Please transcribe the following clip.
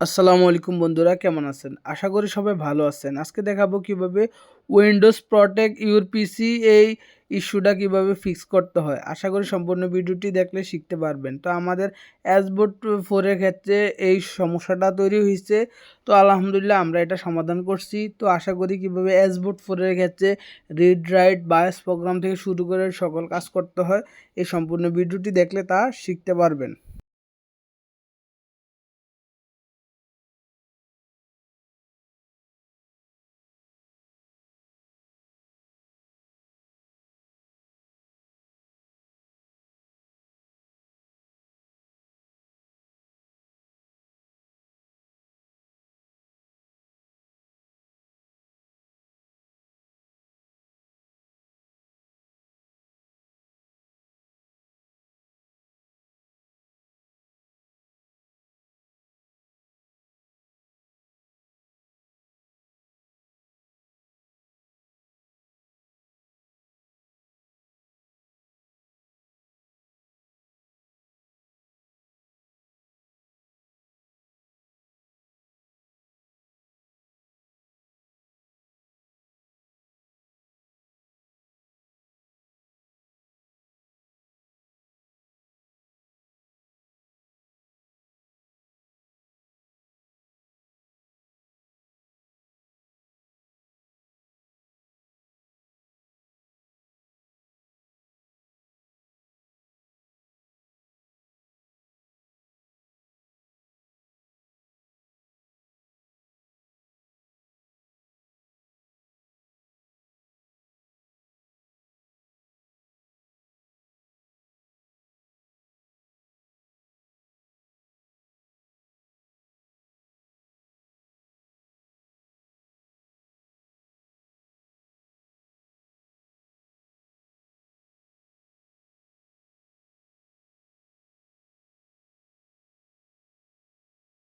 আসসালামু আলাইকুম বন্ধুরা, কেমন আছেন? আশা করি সবাই ভালো আছেন। আজকে দেখাবো কীভাবে উইন্ডোজ প্রটেক্ট ইউর পিসি এই ইস্যুটা কীভাবে ফিক্স করতে হয়। আশা করি সম্পূর্ণ ভিডিওটি দেখলে শিখতে পারবেন। তো আমাদের অ্যাসবোর্ড ফোরের ক্ষেত্রে এই সমস্যাটা তৈরি হয়েছে। তো আলহামদুলিল্লাহ আমরা এটা সমাধান করছি। তো আশা করি কীভাবে অ্যাসবোর্ড ফোরের ক্ষেত্রে রিড রাইট বায়াস প্রোগ্রাম থেকে শুরু করে সকল কাজ করতে হয়, এই সম্পূর্ণ ভিডিওটি দেখলে তা শিখতে পারবেন।